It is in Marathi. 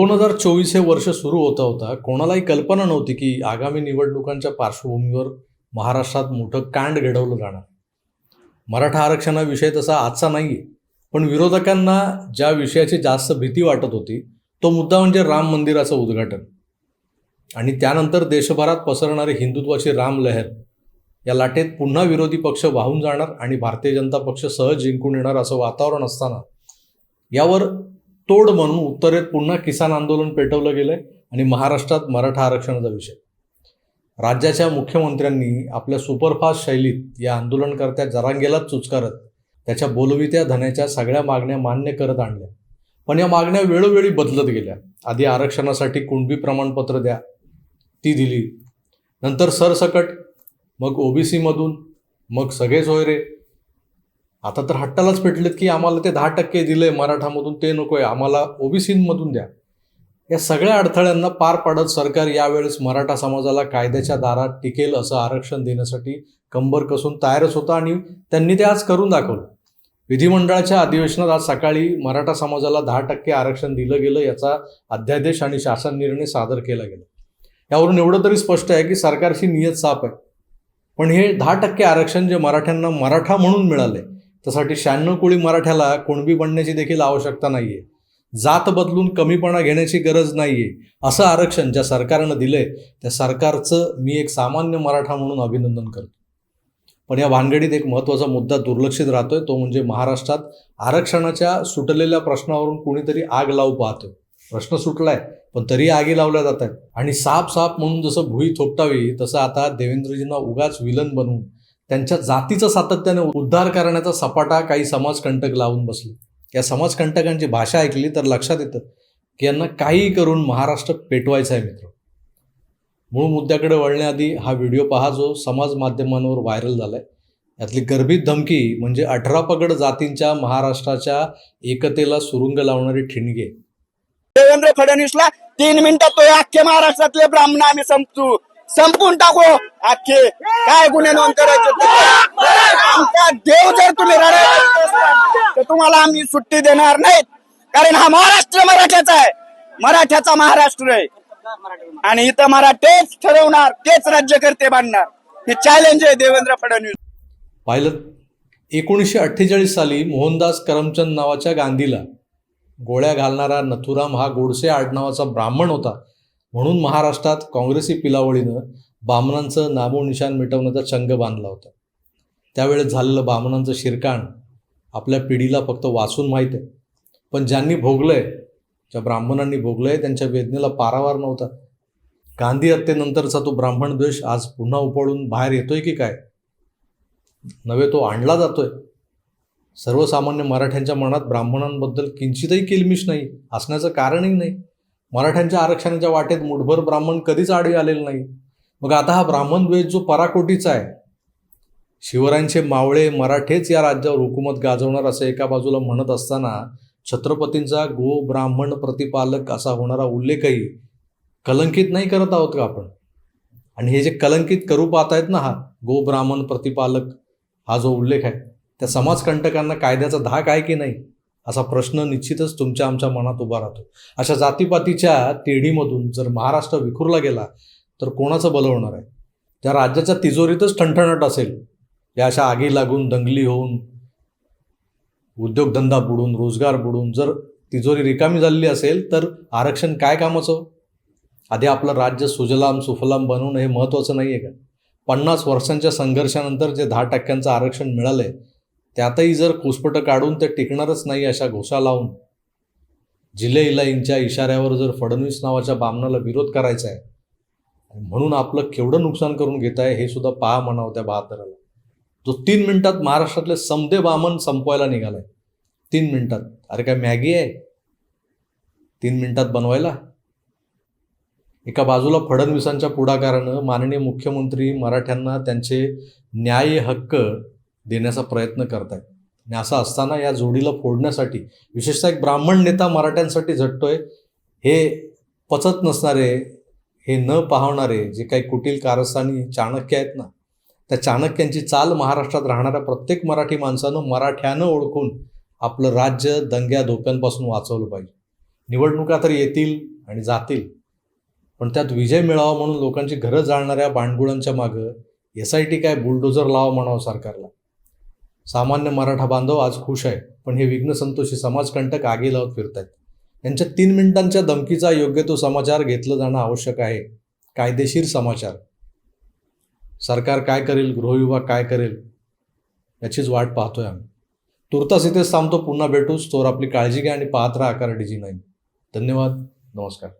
दोन हजार चोवीस हे वर्ष सुरू होता होता कोणालाही कल्पना नव्हती की आगामी निवडणुकांच्या पार्श्वभूमीवर महाराष्ट्रात मोठं कांड घडवलं जाणार. मराठा आरक्षणाविषय तसा आजचा नाही आहे पण विरोधकांना ज्या विषयाची जास्त भीती वाटत होती तो मुद्दा म्हणजे राम मंदिराचं उद्घाटन. आणि त्यानंतर देशभरात पसरणारी हिंदुत्वाची राम लहर या लाटेत पुन्हा विरोधी पक्ष वाहून जाणार आणि भारतीय जनता पक्ष सहज जिंकून येणार असं वातावरण असताना यावर तोड म्हणून उत्तरेत पुन्हा किसान आंदोलन पेटवलं गेलं आहे आणि महाराष्ट्रात मराठा आरक्षणाचा विषय. राज्याच्या मुख्यमंत्र्यांनी आपल्या सुपरफास्ट शैलीत या आंदोलनकर्त्या जरांगेलाच चुचकारत त्याच्या बोलवित्या धन्याच्या सगळ्या मागण्या मान्य करत आणल्या. पण या मागण्या वेळोवेळी बदलत गेल्या. आधी आरक्षणासाठी कुणबी प्रमाणपत्र द्या ती दिली. नंतर सरसकट मग ओबीसीमधून मग सगळेच होय रे. आता तर हट्टालाच पेटलेत की आम्हाला ते दहा टक्के दिले मराठामधून ते नको आहे आम्हाला ओबीसीमधून द्या. या सगळ्या अडथळ्यांना पार पाडत सरकार यावेळेस मराठा समाजाला कायद्याच्या दारात टिकेल असं आरक्षण देण्यासाठी कंबर कसून तयारच होता आणि त्यांनी ते आज करून दाखवलं. विधिमंडळाच्या अधिवेशनात आज सकाळी मराठा समाजाला दहा टक्के आरक्षण दिलं गेलं याचा अध्यादेश आणि शासन निर्णय सादर केला गेला. यावरून एवढं तरी स्पष्ट आहे की सरकारची नियत साफ आहे. पण हे दहा टक्के आरक्षण जे मराठ्यांना मराठा म्हणून मिळाले त्यासाठी शहाण्णव कोळी मराठ्याला कुणबी बनण्याची देखील आवश्यकता नाही आहे जात बदलून कमीपणा घेण्याची गरज नाही आहे असं आरक्षण ज्या सरकारनं दिलं आहे त्या सरकारचं मी एक सामान्य मराठा म्हणून अभिनंदन करतो. पण या भानगडीत एक महत्त्वाचा मुद्दा दुर्लक्षित राहतोय तो म्हणजे महाराष्ट्रात आरक्षणाच्या सुटलेल्या प्रश्नावरून कुणीतरी आग लावू पाहतोय. प्रश्न सुटलाय पण तरी आगी लावल्या जात आहेत आणि साप साप म्हणून जसं भुई थोपटावी तसं आता देवेंद्रजींना उगाच विलन बनवून त्यांच्या जातीचं सातत्याने उद्धार करण्याचा सपाटा काही समाजकंटक लावून बसले. या समाजकंटकांची भाषा ऐकली तर लक्षात येतं की यांना काहीही करून महाराष्ट्र पेटवायचा आहे मित्र. मूळ मुद्द्याकडे वळण्याआधी हा व्हिडिओ पहा जो समाज माध्यमांवर व्हायरल झालाय. यातली गर्भित धमकी म्हणजे अठरा पगड जातींच्या महाराष्ट्राच्या एकतेला सुरुंग लावणारी ठिणगी. देवेंद्र फडणवीसला तीन मिनिटात तो अख्खे महाराष्ट्रातले ब्राह्मण आम्ही संपू संपून टाकू. अख्खे काय गुन्हे नोंद करायचे आमचा देव जर तुम्ही तर तुम्हाला आम्ही सुट्टी देणार नाहीत. कारण हा महाराष्ट्र मराठ्याचा आहे. मराठ्याचा महाराष्ट्र आहे. आणि इथं मराठेच ठरवणार तेच राज्यकर्ते बांधणार हे चॅलेंज आहे देवेंद्र फडणवीस. पाहिलं? एकोणीसशे अठ्ठेचाळीस साली मोहनदास करमचंद नावाच्या गांधीला गोळ्या घालणारा नथुराम हा गोडसे आडनावाचा ब्राह्मण होता. म्हणून महाराष्ट्रात काँग्रेसी पिलावळीनं बामणांचं नामोनिशान मिटवण्याचा चंग बांधला होता. त्यावेळेस झालेलं बामणांचं शिरकाण आपल्या पिढीला फक्त वाचून माहीत आहे. पण ज्यांनी भोगलं आहे ज्या ब्राह्मणांनी भोगलं आहे त्यांच्या वेदनेला पारावार नव्हता. गांधी हत्येनंतरचा तो ब्राह्मण द्वेष आज पुन्हा उपळून बाहेर येतोय की काय? नव्हे तो आणला जातोय. सर्वसामान्य मराठ्यांच्या मनात ब्राह्मणांबद्दल किंचितही किलमिश नाही असण्याचं कारणही नाही. मराठ्यांच्या आरक्षणाच्या वाटेत मुठभर ब्राह्मण कधीच आडवी आलेलं नाही. मग आता हा ब्राह्मण द्वेष जो पराकोटीचा आहे शिवरायांचे मावळे मराठेच या राज्यावर हुकूमत गाजवणार असं एका बाजूला म्हणत असताना छत्रपतींचा गो ब्राह्मण प्रतिपालक असा होणारा उल्लेखही कलंकित नाही करत आहोत का आपण? आणि हे जे कलंकित करू पाहत आहेत ना हा गो ब्राह्मण प्रतिपालक हा जो उल्लेख आहे त्या समाजकंटकांना कायद्याचा धाक आहे की नाही? असा प्रश्न निश्चितच तुमच्या आमच्या मनात उभा राहतो. अशा जातीपातीच्या तेढीमधून जर महाराष्ट्र विखुरला गेला तर कोणाचं बलं होणार आहे? त्या राज्याच्या तिजोरीतच ठणठणट असेल. या अशा आगी लागून दंगली होऊन उद्योगधंदा बुडून रोजगार बुडून जर तिजोरी रिकामी झालेली असेल तर आरक्षण काय कामाचं? आधी आपलं राज्य सुजलाम सुफलाम बनवणं हे महत्त्वाचं नाही आहे का? पन्नास वर्षांच्या संघर्षानंतर जे दहा टक्क्यांचं आरक्षण मिळालंय त्यातही जर कुसपटं काढून ते टिकणारच नाही अशा घोषा लावून जिल्हे इलाईंच्या इशाऱ्यावर जर फडणवीस नावाच्या बामणाला विरोध करायचा आहे म्हणून आपलं केवढं नुकसान करून घेत आहे हे सुद्धा पहा म्हणावं त्या बहात्तराला. जो तीन मिनिटात महाराष्ट्रातले समदे बामन संपवायला निघालाय. तीन मिनिटात. अरे काय मॅगी आहे? तीन मिनिटात बनवायला? एका बाजूला फडणवीसांच्या पुढाकारानं माननीय मुख्यमंत्री मराठ्यांना त्यांचे न्याय हक्क देण्याचा प्रयत्न करतायत. आणि असं असताना या जोडीला फोडण्यासाठी विशेषतः एक ब्राह्मण नेता मराठ्यांसाठी झटतोय हे पचत नसणारे हे न पाहणारे जे काही कुटील कारस्थानी चाणक्य आहेत ना त्या चाणक्यांची चाल महाराष्ट्रात राहणाऱ्या प्रत्येक मराठी माणसानं मराठ्यानं ओळखून आपलं राज्य दंग्या धोक्यांपासून वाचवलं पाहिजे. निवडणुका तर येतील आणि जातील पण त्यात विजय मिळावा म्हणून लोकांची घरं जाळणाऱ्या बांडगुळांच्या मागं एस आय टी काय बुलडोजर लावा म्हणावं सरकारला. सामान्य मराठा बांधव आज खुश आहे पण हे विघ्न संतोषी समाजकंटक आगी लावत फिरतायत. यांच्या तीन मिनिटांच्या धमकीचा योग्य तो समाचार घेतलं जाणं आवश्यक आहे. कायदेशीर समाचार. सरकार काय करेल गृहविभाग काय करेल याचीच वाट पाहतोय आम्ही. तुर्तास इथेच थांबतो पुन्हा भेटूच. तोवर आपली काळजी घ्या आणि पाहत राहा आकार डिजी नाईन. धन्यवाद. नमस्कार.